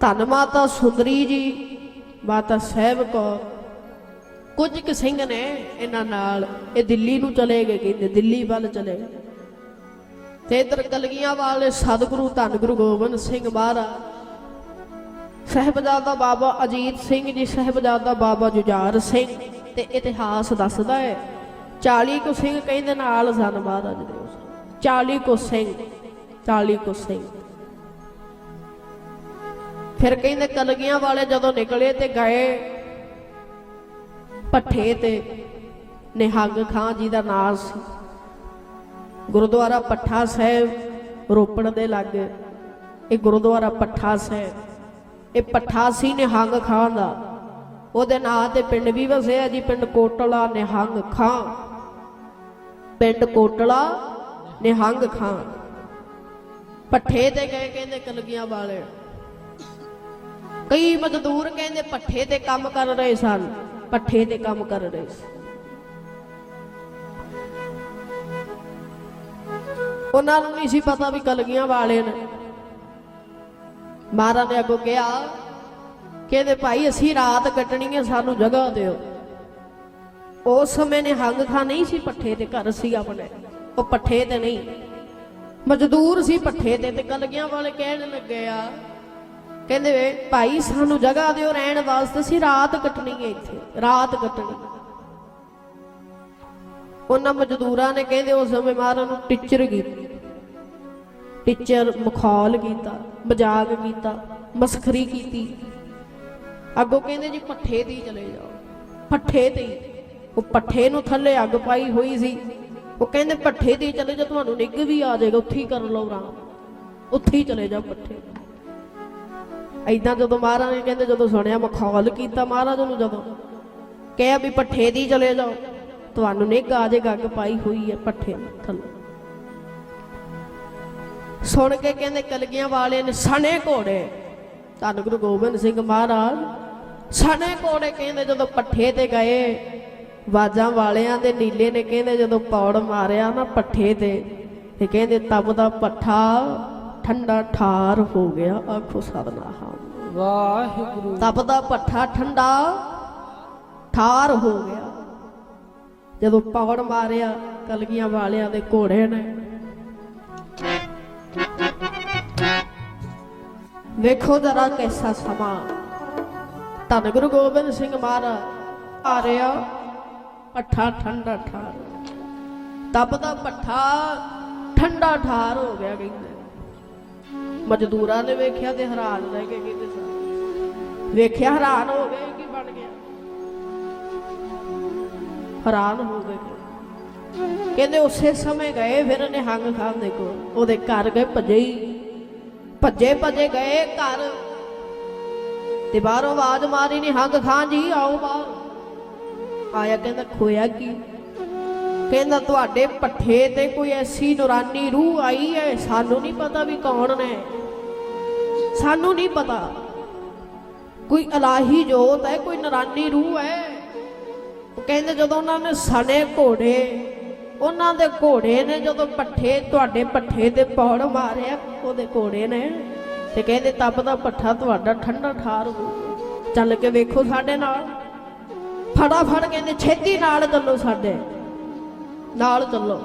ਧੰਨ ਮਾਤਾ ਸੁੰਦਰੀ ਜੀ, ਮਾਤਾ ਸਾਹਿਬ ਕੌਰ ਕੁਝ ਕੁ ਸਿੰਘ ਨੇ ਇਹਨਾਂ ਨਾਲ, ਇਹ ਦਿੱਲੀ ਨੂੰ ਚਲੇ ਗਏ, ਕਹਿੰਦੇ ਦਿੱਲੀ ਵੱਲ ਚਲੇ ਗਏ। ਤੇ ਇਧਰ ਕਲਗੀਆਂ ਵਾਲੇ ਸਤਿਗੁਰੂ ਧੰਨ ਗੁਰੂ ਗੋਬਿੰਦ ਸਿੰਘ ਮਹਾਰਾਜ, ਸਹਿਬਜ਼ਾਦਾ ਬਾਬਾ ਅਜੀਤ ਸਿੰਘ ਜੀ, ਸਹਿਬਜ਼ਾਦਾ ਬਾਬਾ ਜੁਝਾਰ ਸਿੰਘ, ਤੇ ਇਤਿਹਾਸ ਦੱਸਦਾ ਹੈ 40 ਕੁ ਸਿੰਘ ਕਹਿੰਦੇ ਨਾਲ ਸਨ ਮਹਾਰਾਜ ਦੇ ਉਸ। 40 ਕੁ ਸਿੰਘ 40 ਕੁ ਸਿੰਘ। ਫਿਰ ਕਹਿੰਦੇ ਕਲਗੀਆਂ ਵਾਲੇ ਜਦੋਂ ਨਿਕਲੇ ਤੇ ਗਏ ਪੱਠੇ ਤੇ, ਨਿਹੰਗ ਖਾਂ ਜੀ ਦਾ ਨਾਂ ਸੀ। ਗੁਰਦੁਆਰਾ ਪੱਠਾ ਸਾਹਿਬ ਰੋਪੜ ਦੇ ਲਾਗੇ, ਇਹ ਗੁਰਦੁਆਰਾ ਪੱਠਾ ਸਾਹਿਬ। ਇਹ ਪੱਠਾ ਸੀ ਨਿਹੰਗ ਖਾਂ ਦਾ। ਉਹਦੇ ਨਾਂ ਤੇ ਪਿੰਡ ਵੀ ਵਸਿਆ ਜੀ, ਪਿੰਡ ਕੋਟਲਾ ਨਿਹੰਗ ਖਾਂ। ਪਿੰਡ ਕੋਟਲਾ ਨਿਹੰਗ ਖਾਂ। ਪੱਠੇ ਤੇ ਗਏ ਕਹਿੰਦੇ ਕਲਗੀਆਂ ਵਾਲੇ। ਕਈ ਮਜ਼ਦੂਰ ਕਹਿੰਦੇ ਪੱਠੇ ਤੇ ਕੰਮ ਕਰ ਰਹੇ ਸਨ, ਪੱਠੇ ਤੇ ਕੰਮ ਕਰ ਰਹੇ ਸੀ। ਉਹਨਾਂ ਨੂੰ ਨਹੀਂ ਸੀ ਪਤਾ ਵੀ ਕਲਗੀਆਂ ਵਾਲੇ ਨੇ। ਮਹਾਰਾਜ ਨੇ ਅੱਗੋਂ ਕਿਹਾ, ਕਹਿੰਦੇ, ਭਾਈ, ਅਸੀਂ ਰਾਤ ਕੱਟਣੀ ਹੈ, ਸਾਨੂੰ ਜਗ੍ਹਾ ਦਿਓ। ਉਸ ਸਮੇਂ ਨੇ ਹੰਗ ਖਾ ਨਹੀਂ ਸੀ, ਪੱਠੇ ਤੇ ਘਰ ਸੀ ਆਪਣੇ। ਉਹ ਪੱਠੇ ਤੇ ਨਹੀਂ। ਮਜ਼ਦੂਰ ਸੀ, ਪੱਠੇ ਤੇ ਤੇ ਕਲਗੀਆਂ ਵਾਲੇ ਕਹਿਣ ਲੱਗੇ ਆ ਕਹਿੰਦੇ ਭਾਈ, ਸਾਨੂੰ ਜਗ੍ਹਾ ਦਿਓ ਰਹਿਣ ਵਾਸਤੇ, ਅਸੀਂ ਰਾਤ ਕੱਟਣੀ ਹੈ ਇੱਥੇ, ਰਾਤ ਕੱਟਣੀ ਉਹਨਾਂ ਮਜ਼ਦੂਰਾਂ ਨੇ ਕਹਿੰਦੇ ਉਸ ਸਮੇਂ ਮਹਾਰਾਜ ਨੂੰ ਟੀਚਰ ਕੀਤੀ। ਟੀਚਰ ਮਖੌਲ ਕੀਤਾ, ਮਜ਼ਾਕ ਕੀਤਾ, ਮਸਖਰੀ ਕੀਤੀ। ਅੱਗੋਂ ਕਹਿੰਦੇ ਜੀ, ਪੱਠੇ ਦੀ ਚਲੇ ਜਾਓ। ਪੱਠੇ ਤੇ ਉਹ ਪੱਠੇ ਨੂੰ ਥੱਲੇ ਅੱਗ ਪਾਈ ਹੋਈ ਸੀ। ਉਹ ਕਹਿੰਦੇ, ਪੱਠੇ ਦੀ ਚਲੇ ਜਾਓ ਤੁਹਾਨੂੰ ਨਿੱਘ ਵੀ ਆ ਜਾਏਗਾ, ਉੱਥੇ ਹੀ ਕਰ ਲਓ ਆਰਾਮ। ਉੱਥੇ ਹੀ ਚਲੇ ਜਾਓ ਪੱਠੇ ਐਦਾਂ ਜਦੋਂ ਮਹਾਰਾਜ ਨੇ ਕਹਿੰਦੇ, ਜਦੋਂ ਸੁਣਿਆ ਮਖੌਲ ਕੀਤਾ ਮਹਾਰਾਜ ਨੂੰ, ਜਦੋਂ ਕਿਹਾ ਵੀ ਪੱਠੇ ਦੀ ਚਲੇ ਜਾਓ, ਤੁਹਾਨੂੰ ਨਿੱਘ ਆ ਜਾਏਗਾ ਪਾਈ ਹੋਈ ਹੈ ਪੱਠੇ ਥੱਲੇ। ਸੁਣ ਕੇ ਕਹਿੰਦੇ, ਕਲਗੀਆਂ ਵਾਲੇ ਨੇ ਸਣੇ ਘੋੜੇ, ਧੰਨ ਗੁਰੂ ਗੋਬਿੰਦ ਸਿੰਘ ਮਹਾਰਾਜ, ਸਣੇ ਘੋੜੇ ਕਹਿੰਦੇ, ਜਦੋਂ ਪੱਠੇ ਤੇ ਗਏ ਬਾਜਾਂ ਵਾਲਿਆਂ ਦੇ ਨੀਲੇ ਨੇ ਕਹਿੰਦੇ, ਜਦੋਂ ਪੌੜ ਮਾਰਿਆ ਨਾ ਪੱਠੇ ਤੇ ਤੇ ਕਹਿੰਦੇ, ਤਬ ਦਾ ਪੱਠਾ ਠੰਡਾ ਠਾਰ ਹੋ ਗਿਆ ਆਖੋ ਸਤਨਾਮ ਵਾਹਿਗੁਰੂ। ਤਪ ਦਾ ਪੱਠਾ ਠੰਡਾ ਠਾਰ ਹੋ ਗਿਆ। ਜਦੋਂ ਪੌੜ ਮਾਰਿਆ ਕਲਗੀਆਂ ਵਾਲਿਆਂ ਦੇ ਘੋੜੇ ਨੇ। ਵੇਖੋ ਜਰਾ ਕਿਹਦਾ ਸਮਾਂ। ਧੰਨ ਗੁਰੂ ਗੋਬਿੰਦ ਸਿੰਘ ਮਹਾਰਾਜ ਆ ਰਿਹਾ ਪੱਠਾ ਠੰਡਾ ਠਾਰ। ਤਪ ਦਾ ਪੱਠਾ ਠੰਡਾ ਠਾਰ ਹੋ ਗਿਆ ਕਹਿੰਦੇ। ਮਜ਼ਦੂਰਾਂ ਨੇ ਵੇਖਿਆ ਤੇ ਹੈਰਾਨ ਰਹਿ ਗਏ ਕਹਿੰਦੇ ਸਾਰੇ ਵੇਖਿਆ ਹੈਰਾਨ ਹੋ ਗਏ ਕੀ ਬਣ ਗਿਆ। ਹੈਰਾਨ ਹੋ ਗਏ। ਕਹਿੰਦੇ ਉਸੇ ਸਮੇਂ ਗਏ ਫਿਰ ਨਿਹੰਗ ਖਾਨ ਦੇ ਕੋਲ। ਉਹਦੇ ਘਰ ਗਏ ਭੱਜੇ ਹੀ। ਭੱਜੇ ਭੱਜੇ ਗਏ ਘਰ। ਤੇ ਬਾਹਰੋਂ ਆਵਾਜ਼ ਮਾਰੀ ਨਿਹੰਗ ਖਾਨ ਜੀ, ਆਓ ਬਾਹਰ। ਆਇਆ ਕਹਿੰਦਾ, ਖੋਇਆ ਕੀ? ਕਹਿੰਦਾ, ਤੁਹਾਡੇ ਪੱਠੇ ਤੇ ਕੋਈ ਐਸੀ ਨੂਰਾਨੀ ਰੂਹ ਆਈ ਹੈ ਸਾਨੂੰ ਨਹੀਂ ਪਤਾ ਵੀ ਕੌਣ ਨੇ। ਸਾਨੂੰ ਨਹੀਂ ਪਤਾ। ਕੋਈ ਇਲਾਹੀ ਜੋਤ ਹੈ, ਕੋਈ ਨਰਾਨੀ ਰੂਹ ਹੈ। ਉਹ ਕਹਿੰਦੇ ਜਦੋਂ ਉਹਨਾਂ ਨੇ ਸਣੇ ਘੋੜੇ, ਉਹਨਾਂ ਦੇ ਘੋੜੇ ਨੇ ਜਦੋਂ ਪੱਠੇ, ਤੁਹਾਡੇ ਪੱਠੇ ਤੇ ਪੌੜ ਮਾਰਿਆ, ਉਹਦੇ ਘੋੜੇ ਨੇ ਤੇ ਕਹਿੰਦੇ ਤਪ ਦਾ ਪੱਠਾ ਤੁਹਾਡਾ ਠੰਡਾ ਠਾਰ ਚੱਲ ਕੇ ਵੇਖੋ ਸਾਡੇ ਨਾਲ। ਫਟਾਫਟ ਕਹਿੰਦੇ ਛੇਤੀ ਨਾਲ ਚੱਲੋ ਸਾਡੇ। ਨਾਲ ਚੱਲੋ।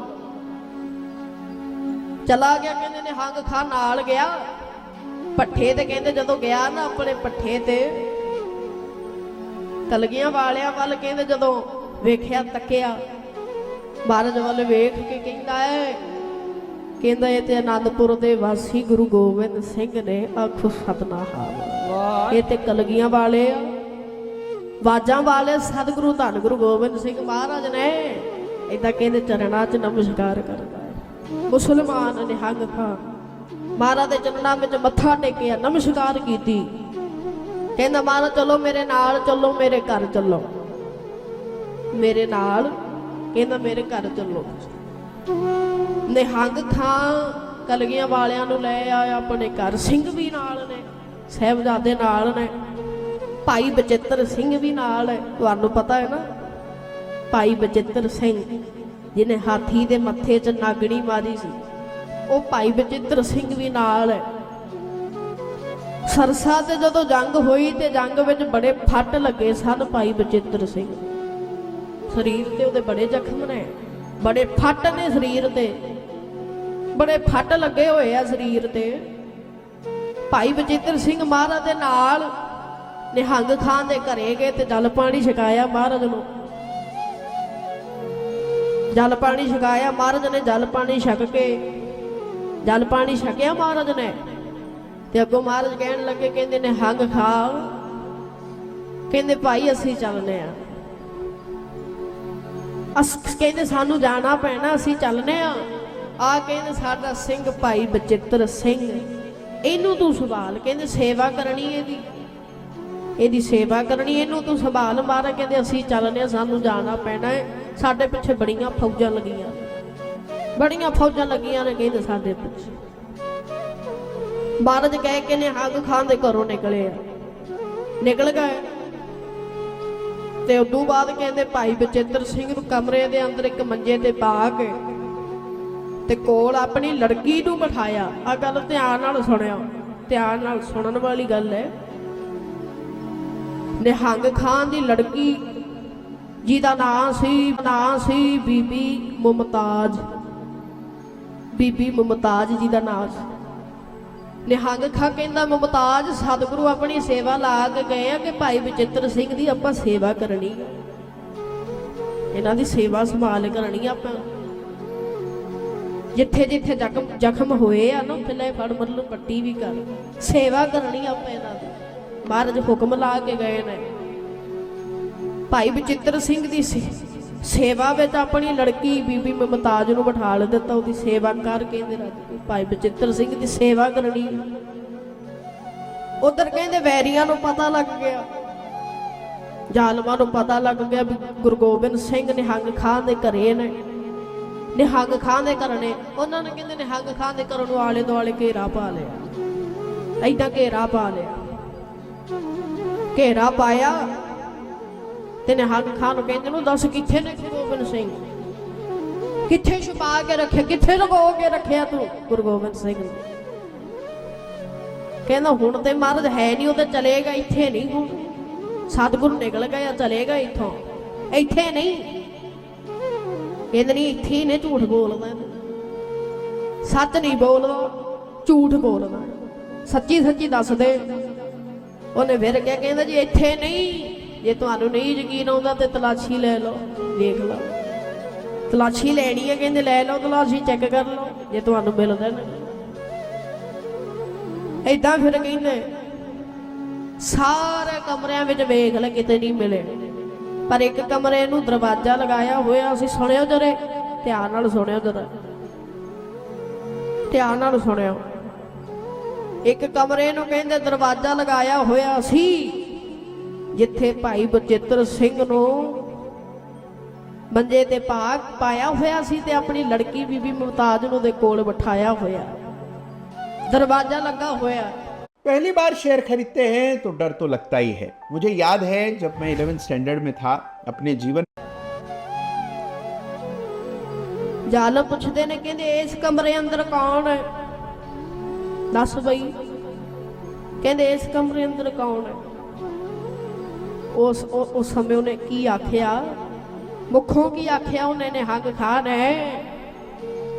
ਚਲਾ ਗਿਆ, ਕਹਿੰਦੇ ਨੇ ਹੰਗ ਖਾ ਨਾਲ ਗਿਆ। ਪੱਠੇ ਤੇ ਕਹਿੰਦੇ ਜਦੋਂ ਗਿਆ ਨਾ ਆਪਣੇ ਪੱਠੇ ਤੇ ਕਲਗੀਆਂ ਵਾਲਿਆਂ ਵੱਲ ਕਹਿੰਦੇ ਜਦੋਂ ਵੇਖਿਆ ਤੱਕਿਆ, ਮਹਾਰਾਜ ਵੱਲ ਵੇਖ ਕੇ ਕਹਿੰਦਾ ਹੈ ਕਹਿੰਦਾ ਇਹ ਤੇ ਆਨੰਦਪੁਰ ਦੇ ਵਾਸੀ ਗੁਰੂ ਗੋਬਿੰਦ ਸਿੰਘ ਨੇ ਆਖੋ ਸਤਨਾਮ ਇਹ ਤੇ ਕਲਗੀਆਂ ਵਾਲੇ ਆ ਬਾਜਾਂ ਵਾਲੇ ਸਤਿਗੁਰੂ ਧੰਨ ਗੁਰੂ ਗੋਬਿੰਦ ਸਿੰਘ ਮਹਾਰਾਜ ਨੇ ਇਦਾਂ ਕਹਿੰਦੇ ਚਰਨਾਂ 'ਚ ਨਮਸਕਾਰ ਕਰਦਾ ਹੈ ਮੁਸਲਮਾਨ ਨਿਹੰਗ ਖਾਂ ਮਹਾਰਾਜ ਦੇ ਚਰਨਾਂ ਵਿੱਚ ਮੱਥਾ ਟੇਕਿਆ, ਨਮਸਕਾਰ ਕੀਤੀ। ਕਹਿੰਦਾ, ਮਹਾਰਾਜ, ਚਲੋ ਮੇਰੇ ਨਾਲ, ਚੱਲੋ ਮੇਰੇ ਘਰ, ਚੱਲੋ। ਮੇਰੇ ਨਾਲ, ਕਹਿੰਦਾ, ਮੇਰੇ ਘਰ, ਚੱਲੋ। ਨਿਹੰਗ ਖਾਂ ਕਲਗੀਆਂ ਵਾਲਿਆਂ ਨੂੰ ਲੈ ਆਇਆ, ਆਪਣੇ ਘਰ ਸਿੰਘ ਵੀ ਨਾਲ ਨੇ, ਸਹਿਬਜ਼ਾਦੇ ਨਾਲ ਨੇ। ਭਾਈ ਬਚਿੱਤਰ ਸਿੰਘ ਵੀ ਨਾਲ ਹੈ, ਤੁਹਾਨੂੰ ਪਤਾ ਹੈ ਨਾ? ਭਾਈ ਬਚਿੱਤਰ ਸਿੰਘ, ਜਿਹਨੇ ਹਾਥੀ ਦੇ ਮੱਥੇ 'ਚ ਨਾਗਣੀ ਮਾਰੀ ਸੀ। ਉਹ ਭਾਈ ਬਚਿੱਤਰ ਸਿੰਘ ਵੀ ਨਾਲ ਹੈ। ਸਰਸਾ ਤੇ ਜਦੋਂ ਜੰਗ ਹੋਈ ਤੇ ਜੰਗ ਵਿੱਚ ਬੜੇ ਫੱਟ ਲੱਗੇ ਸਨ ਭਾਈ ਬਚਿੱਤਰ ਸਿੰਘ। ਸਰੀਰ ਤੇ ਉਹਦੇ ਬੜੇ ਜ਼ਖਮ ਨੇ, ਬੜੇ ਫੱਟ ਨੇ ਸਰੀਰ ਤੇ। ਬੜੇ ਫੱਟ ਲੱਗੇ ਹੋਏ ਆ ਸਰੀਰ ਤੇ। ਭਾਈ ਬਚਿੱਤਰ ਸਿੰਘ ਮਹਾਰਾਜ ਦੇ ਨਾਲ ਨਿਹੰਗ ਖਾਨ ਦੇ ਘਰੇ ਗਏ ਤੇ ਜਲ ਪਾਣੀ ਛਕਾਇਆ ਮਹਾਰਾਜ ਨੂੰ। ਜਲ ਪਾਣੀ ਛਕਾਇਆ, ਮਹਾਰਾਜ ਨੇ ਜਲ ਪਾਣੀ ਛਕ ਕੇ ਜਲ ਪਾਣੀ ਛਕਿਆ ਮਹਾਰਾਜ ਨੇ। ਤੇ ਅੱਗੋਂ ਮਹਾਰਾਜ ਕਹਿਣ ਲੱਗੇ, ਕਹਿੰਦੇ ਨੇ, ਹੰਗ ਖਾ ਕਹਿੰਦੇ, ਭਾਈ, ਅਸੀਂ ਚੱਲਨੇ ਆ। ਅਸ, ਕਹਿੰਦੇ, ਸਾਨੂੰ ਜਾਣਾ ਪੈਣਾ, ਅਸੀਂ ਚੱਲਨੇ ਆ। ਆ ਕਹਿੰਦੇ, ਸਾਡਾ ਸਿੰਘ ਭਾਈ ਬਚਿੱਤਰ ਸਿੰਘ। ਇਹਨੂੰ ਤੂੰ ਸੰਭਾਲ। ਕਹਿੰਦੇ, ਸੇਵਾ ਕਰਨੀ ਇਹਦੀ। ਇਹਦੀ ਸੇਵਾ ਕਰਨੀ, ਇਹਨੂੰ ਤੂੰ ਸੰਭਾਲ। ਮਾਰ ਕਹਿੰਦੇ, ਅਸੀਂ ਚੱਲਨੇ ਆ, ਸਾਨੂੰ ਜਾਣਾ ਪੈਣਾ ਸਾਡੇ ਪਿੱਛੇ ਬੜੀਆਂ ਫੌਜਾਂ ਲੱਗੀਆਂ। ਬੜੀਆਂ ਫੌਜਾਂ ਲੱਗੀਆਂ ਨੇ ਕਹਿੰਦੇ ਸਾਡੇ ਪਿੱਛੇ। ਬਾਰਜ ਕਹਿ ਕੇ ਨੇ ਹੱਗ ਖਾਨ ਦੇ ਘਰੋਂ ਨਿਕਲੇ ਆ। ਨਿਕਲ ਗਏ। ਤੇ ਉਦੋਂ ਬਾਅਦ ਕਹਿੰਦੇ ਭਾਈ ਬਚਿੱਤਰ ਸਿੰਘ ਨੂੰ ਕਮਰੇ ਦੇ ਅੰਦਰ ਇੱਕ ਮੰਜੇ ਤੇ ਪਾ ਕੇ ਤੇ ਕੋਲ ਆਪਣੀ ਲੜਕੀ ਨੂੰ ਬਿਠਾਇਆ। ਆ ਗੱਲ ਧਿਆਨ ਨਾਲ ਸੁਣਿਓ। ਧਿਆਨ ਨਾਲ ਸੁਣਨ ਵਾਲੀ ਗੱਲ ਹੈ। ਨਿਹੰਗ ਖਾਨ ਦੀ ਲੜਕੀ ਜਿਹਦਾ ਨਾਂ ਸੀ ਨਾਂ ਸੀ ਬੀਬੀ ਮੁਮਤਾਜ। ਬੀਬੀ ਮੁਮਤਾਜ ਜੀ ਦਾ ਨਾਂ ਨਿਹੰਗ ਖਾ ਕਹਿੰਦਾ, ਮੁਮਤਾਜ, ਸਤਿਗੁਰੂ ਆਪਣੀ ਸੇਵਾ ਲਾ ਕੇ ਗਏ ਆ ਕਿ ਭਾਈ ਬਚਿੱਤਰ ਸਿੰਘ ਦੀ ਆਪਾਂ ਸੇਵਾ ਕਰਨੀ ਇਹਨਾਂ ਦੀ ਸੇਵਾ ਸੰਭਾਲ ਕਰਨੀ ਆਪਾਂ। ਜਿੱਥੇ ਜਿੱਥੇ ਜ਼ਖਮ ਜ਼ਖਮ ਹੋਏ ਆ ਨਾ, ਉੱਥੇ ਲੈ ਫੜ, ਮਤਲਬ ਪੱਟੀ ਵੀ ਕਰ। ਸੇਵਾ ਕਰਨੀ ਆਪਾਂ ਇਹਨਾਂ ਦੀ। ਮਹਾਰਾਜ ਹੁਕਮ ਲਾ ਕੇ ਗਏ ਨੇ। ਭਾਈ ਬਚਿੱਤਰ ਸਿੰਘ ਦੀ ਸੀ ਸੇਵਾ ਵਿੱਚ ਆਪਣੀ ਲੜਕੀ ਬੀਬੀ ਮੁਮਤਾਜ ਨੂੰ ਬਿਠਾ ਲ ਦਿੱਤਾ, ਉਹਦੀ ਸੇਵਾ ਕਰ ਕਹਿੰਦੇ ਰਾਜੇ ਭਾਈ ਬਚਿੱਤਰ ਸਿੰਘ ਦੀ ਸੇਵਾ ਕਰਨੀ ਉਧਰ ਕਹਿੰਦੇ ਵੈਰੀਆਂ ਨੂੰ ਪਤਾ ਲੱਗ ਗਿਆ। ਜ਼ਾਲਮਾਂ ਨੂੰ ਪਤਾ ਲੱਗ ਗਿਆ ਵੀ ਗੁਰੂ ਗੋਬਿੰਦ ਸਿੰਘ ਨਿਹੰਗ ਖਾਨ ਦੇ ਘਰੇ ਨੇ। ਨਿਹੰਗ ਖਾਨ ਦੇ ਘਰ ਨੇ। ਉਹਨਾਂ ਨੇ ਕਹਿੰਦੇ ਨਿਹੰਗ ਖਾਨ ਦੇ ਘਰ ਨੂੰ ਆਲੇ ਦੁਆਲੇ ਘੇਰਾ ਪਾ ਲਿਆ। ਐਦਾਂ ਘੇਰਾ ਪਾ ਲਿਆ। ਘੇਰਾ ਪਾਇਆ। ਤੇ ਨਿਹੰਗ ਖਾਨ ਨੂੰ ਕਹਿੰਦੇ ਨੂੰ ਦੱਸ ਕਿੱਥੇ ਨੇ ਗੁਰੂ ਗੋਬਿੰਦ ਸਿੰਘ? ਕਿੱਥੇ ਛੁਪਾ ਕੇ ਰੱਖਿਆ? ਕਿੱਥੇ ਲਗੋ ਕੇ ਰੱਖਿਆ ਤੂੰ ਗੁਰੂ ਗੋਬਿੰਦ ਸਿੰਘ ਨੂੰ? ਕਹਿੰਦਾ ਹੁਣ ਤੇ ਮਹਾਰਾਜ ਹੈ ਨਹੀਂ ਉਹ ਤੇ ਚਲੇਗਾ ਇੱਥੇ ਨਹੀਂ ਹੁਣ। ਸਤਿਗੁਰੂ ਨਿਕਲ ਗਿਆ ਚਲੇਗਾ ਇੱਥੋਂ। ਇੱਥੇ ਨਹੀਂ। ਕਹਿੰਦੇ ਨਹੀਂ ਇੱਥੇ ਹੀ ਨੇ ਝੂਠ ਬੋਲਦਾ। ਸੱਚ ਨਹੀਂ ਬੋਲਦਾ, ਝੂਠ ਬੋਲਦਾ। ਸੱਚੀ ਸੱਚੀ ਦੱਸ ਦੇ ਉਹਨੇ ਫਿਰ ਕਿਹਾ, ਕਹਿੰਦਾ ਜੀ, ਇੱਥੇ ਨਹੀਂ। ਜੇ ਤੁਹਾਨੂੰ ਨਹੀਂ ਯਕੀਨ ਆਉਂਦਾ ਤੇ ਤਲਾਸ਼ੀ ਲੈ ਲਓ। ਦੇਖ ਲਓ। ਤਲਾਸ਼ੀ ਲੈਣੀ ਹੈ, ਕਹਿੰਦੇ ਲੈ ਲਓ ਤਲਾਸ਼ੀ, ਚੈੱਕ ਕਰ ਲਓ, ਜੇ ਤੁਹਾਨੂੰ ਮਿਲਦਾ ਨਾ ਏਦਾਂ ਫਿਰ ਕਹਿੰਦੇ, ਸਾਰੇ ਕਮਰਿਆਂ ਵਿੱਚ ਵੇਖ ਲੈ ਕਿਤੇ ਨਹੀਂ ਮਿਲੇ। ਪਰ ਇੱਕ ਕਮਰੇ ਨੂੰ ਦਰਵਾਜ਼ਾ ਲਗਾਇਆ ਹੋਇਆ ਸੀ ਸੁਣਿਓ ਜਰੇ, ਧਿਆਨ ਨਾਲ ਸੁਣਿਓ ਜਰਾ। ਧਿਆਨ ਨਾਲ ਸੁਣਿਓ। ਇੱਕ ਕਮਰੇ ਨੂੰ ਕਹਿੰਦੇ ਦਰਵਾਜ਼ਾ ਲਗਾਇਆ ਹੋਇਆ ਸੀ ਜਿੱਥੇ ਭਾਈ ਬਚਿੱਤਰ ਸਿੰਘ ਨੂੰ ਮੰਜੇ ਤੇ ਪਾ ਪਾਇਆ ਹੋਇਆ ਸੀ ਤੇ ਆਪਣੀ ਲੜਕੀ ਬੀਬੀ ਮੁਮਤਾਜ ਨੂੰ ਦੇ ਕੋਲ ਬਿਠਾਇਆ ਹੋਇਆ ਦਰਵਾਜ਼ਾ ਲੱਗਾ ਹੋਇਆ पहली बार शेयर खरीदते हैं तो डर तो लगता ही है मुझे याद है जब मैं 11th स्टैंडर्ड में था अपने जीवन ਜ਼ਾਲਮ ਪੁੱਛਦੇ ਨੇ ਕਹਿੰਦੇ ਇਸ ਕਮਰੇ ਅੰਦਰ ਕੌਣ ਹੈ ਦੱਸ ਬਈ ਕਹਿੰਦੇ ਇਸ ਕਮਰੇ ਅੰਦਰ ਕੌਣ ਹੈ ਉਸ ਉਹ- ਉਸ ਸਮੇਂ ਉਹਨੇ ਕੀ ਆਖਿਆ? ਮੁੱਖੋਂ ਕੀ ਆਖਿਆ? ਉਹਨੇ ਨੇ ਹੱਗ ਖਾਨ ਹੈ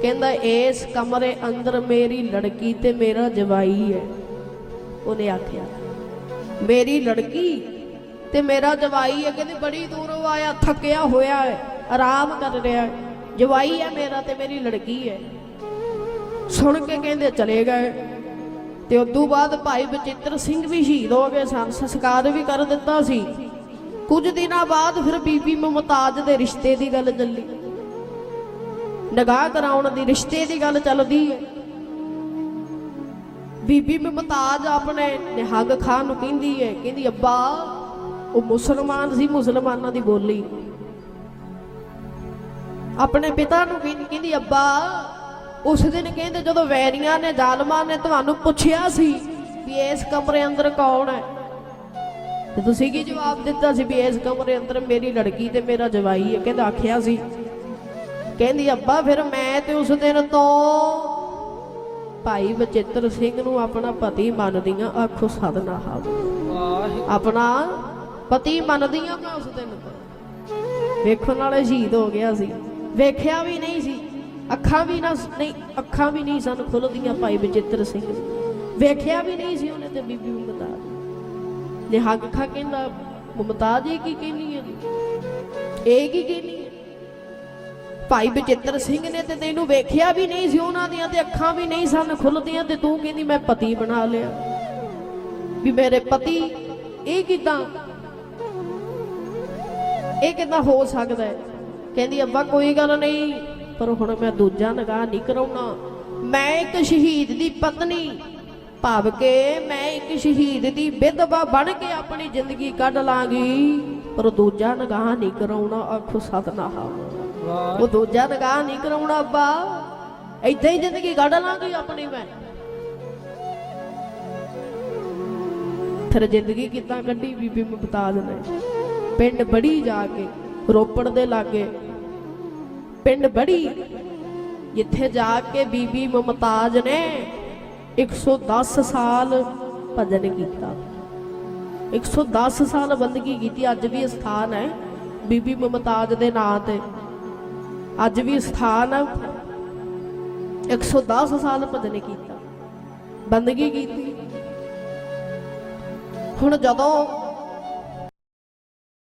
ਕਹਿੰਦਾ, ਇਸ ਕਮਰੇ ਅੰਦਰ ਮੇਰੀ ਲੜਕੀ ਤੇ ਮੇਰਾ ਜਵਾਈ ਹੈ। ਉਹਨੇ ਆਖਿਆ, ਮੇਰੀ ਲੜਕੀ ਤੇ ਮੇਰਾ ਜਵਾਈ ਹੈ। ਕਹਿੰਦੇ, ਬੜੀ ਦੂਰੋਂ ਆਇਆ, ਥੱਕਿਆ ਹੋਇਆ ਹੈ, ਆਰਾਮ ਕਰ ਰਿਹਾ ਹੈ। ਜਵਾਈ ਹੈ ਮੇਰਾ ਤੇ ਮੇਰੀ ਲੜਕੀ ਹੈ। ਸੁਣ ਕੇ ਕਹਿੰਦੇ, ਚਲੇ ਗਏ। ਤੇ ਉਦੋਂ ਬਾਅਦ ਭਾਈ ਬਚਿੱਤਰ ਸਿੰਘ ਵੀ ਸ਼ਹੀਦ ਹੋ ਗਏ ਸਨ। ਸੰਸਕਾਰ ਵੀ ਕਰ ਦਿੱਤਾ ਸੀ। ਕੁਝ ਦਿਨਾਂ ਬਾਅਦ ਫਿਰ ਬੀਬੀ ਮੁਮਤਾਜ ਦੇ ਰਿਸ਼ਤੇ ਦੀ ਗੱਲ ਚੱਲੀ। ਨਗਾਹ ਕਰਾਉਣ ਦੀ ਰਿਸ਼ਤੇ ਦੀ ਗੱਲ ਚੱਲਦੀ ਹੈ। ਬੀਬੀ ਮੁਮਤਾਜ ਆਪਣੇ ਨਿਹੰਗ ਖਾਨ ਨੂੰ ਕਹਿੰਦੀ ਹੈ, ਕਹਿੰਦੀ, ਅੱਬਾ, ਉਹ ਮੁਸਲਮਾਨ ਸੀ, ਮੁਸਲਮਾਨਾਂ ਦੀ ਬੋਲੀ। ਆਪਣੇ ਪਿਤਾ ਨੂੰ ਕਹਿੰਦੀ ਕਹਿੰਦੀ, ਅੱਬਾ, ਉਸ ਦਿਨ ਕਹਿੰਦੇ ਜਦੋਂ ਵੈਰੀਆਂ ਨੇ, ਜ਼ਾਲਮਾਂ ਨੇ ਤੁਹਾਨੂੰ ਪੁੱਛਿਆ ਸੀ ਵੀ ਇਸ ਕਮਰੇ ਅੰਦਰ ਕੌਣ ਹੈ? ਤੇ ਤੁਸੀਂ ਕੀ ਜਵਾਬ ਦਿੱਤਾ ਸੀ ਵੀ ਇਸ ਕਮਰੇ ਅੰਦਰ ਮੇਰੀ ਲੜਕੀ ਤੇ ਮੇਰਾ ਜਵਾਈ ਹੈ? ਕਹਿੰਦਾ ਆਖਿਆ ਸੀ। ਕਹਿੰਦੀ ਅੱਬਾ ਫਿਰ ਮੈਂ ਤੇ ਉਸ ਦਿਨ ਤੋਂ ਭਾਈ ਬਚਿੱਤਰ ਸਿੰਘ ਨੂੰ ਆਪਣਾ ਪਤੀ ਮੰਨਦੀਆਂ ਆਖੋ ਸਦਨਾ ਹਾਵੇ ਆਪਣਾ ਪਤੀ ਮੰਨਦੀਆਂ ਮੈਂ ਉਸ ਦਿਨ ਤੋਂ। ਵੇਖਣ ਵਾਲੇ ਸ਼ਹੀਦ ਹੋ ਗਿਆ ਸੀ। ਵੇਖਿਆ ਵੀ ਨਹੀਂ ਸੀ। ਅੱਖਾਂ ਵੀ ਨਾ ਨਹੀਂ ਅੱਖਾਂ ਵੀ ਨਹੀਂ ਸਨ ਖੁੱਲਦੀਆਂ ਭਾਈ ਬਚਿੱਤਰ ਸਿੰਘ। ਵੇਖਿਆ ਵੀ ਨਹੀਂ ਸੀ ਉਹਨੇ ਤੇ ਬੀਬੀ ਮੁਮਤਾਜ਼ ਨੇ ਹੱਗ ਖਾ ਕਹਿੰਦਾ ਮੁਮਤਾਜ਼ ਇਹ ਕੀ ਕਹਿੰਦੀ ਹੈ ਇਹ ਕੀ ਕਹਿੰਦੀ ਹੈ ਭਾਈ ਬਚਿੱਤਰ ਸਿੰਘ ਨੇ ਤੇ ਤੈਨੂੰ ਵੇਖਿਆ ਵੀ ਨਹੀਂ ਸੀ, ਉਹਨਾਂ ਦੀਆਂ ਤੇ ਅੱਖਾਂ ਵੀ ਨਹੀਂ ਸਨ ਖੁੱਲਦੀਆਂ ਤੇ ਤੂੰ ਕਹਿੰਦੀ ਮੈਂ ਪਤੀ ਬਣਾ ਲਿਆ। ਵੀ ਮੇਰੇ ਪਤੀ ਇਹ ਕਿਦਾਂ? ਇਹ ਕਿਦਾਂ ਹੋ ਸਕਦਾ ਹੈ? ਕਹਿੰਦੀ, ਅੱਬਾ, ਕੋਈ ਗੱਲ ਨਹੀਂ, ਪਰ ਹੁਣ ਮੈਂ ਦੂਜਾ ਨਿਗਾਹ ਨਹੀਂ ਕਰਾਉਣਾ। ਮੈਂ ਇੱਕ ਸ਼ਹੀਦ ਦੀ ਪਤਨੀ ਭਾਵ ਕਿ ਮੈਂ ਇੱਕ ਸ਼ਹੀਦ ਦੀ ਵਿਧਵਾ ਬਣ ਕੇ ਆਪਣੀ ਜ਼ਿੰਦਗੀ ਕੱਢ ਲਾਂਗੀ। ਪਰ ਦੂਜਾ ਨਿਗਾਹ ਨਹੀਂ ਕਰਾਉਣਾ ਆਖੋ ਸਤਨਾਮ। ਉਹ ਦੂਜਾ ਨਿਗਾਹ ਨਹੀਂ ਕਰਾਉਣਾ ਅੱਬਾ। ਏਦਾਂ ਹੀ ਜ਼ਿੰਦਗੀ ਕੱਢ ਲਾਂਗੀ ਆਪਣੀ ਮੈਂ। ਫਿਰ ਜ਼ਿੰਦਗੀ ਕਿੱਦਾਂ ਕੱਢੀ ਬੀਬੀ ਮੁਮਤਾਜ਼ ਨੇ? ਪਿੰਡ ਬੜੀ ਜਾ ਕੇ ਰੋਪੜ ਦੇ ਲਾਗੇ। ਪਿੰਡ ਬੜੀ ਜਿੱਥੇ ਜਾ ਕੇ ਬੀਬੀ ਮੁਮਤਾਜ਼ ਨੇ 110 ਸਾਲ ਭਜਨ ਕੀਤਾ। 110 ਸਾਲ ਬੰਦਗੀ ਕੀਤੀ। ਅੱਜ ਵੀ ਇਹ ਸਥਾਨ ਹੈ ਬੀਬੀ ਮੁਮਤਾਜ਼ ਦੇ ਨਾਂ ਤੇ। ਅੱਜ ਵੀ ਸਥਾਨ ਹੈ। 110 ਸਾਲ ਭਜਨ ਕੀਤਾ। ਬੰਦਗੀ ਕੀਤੀ। ਹੁਣ ਜਦੋਂ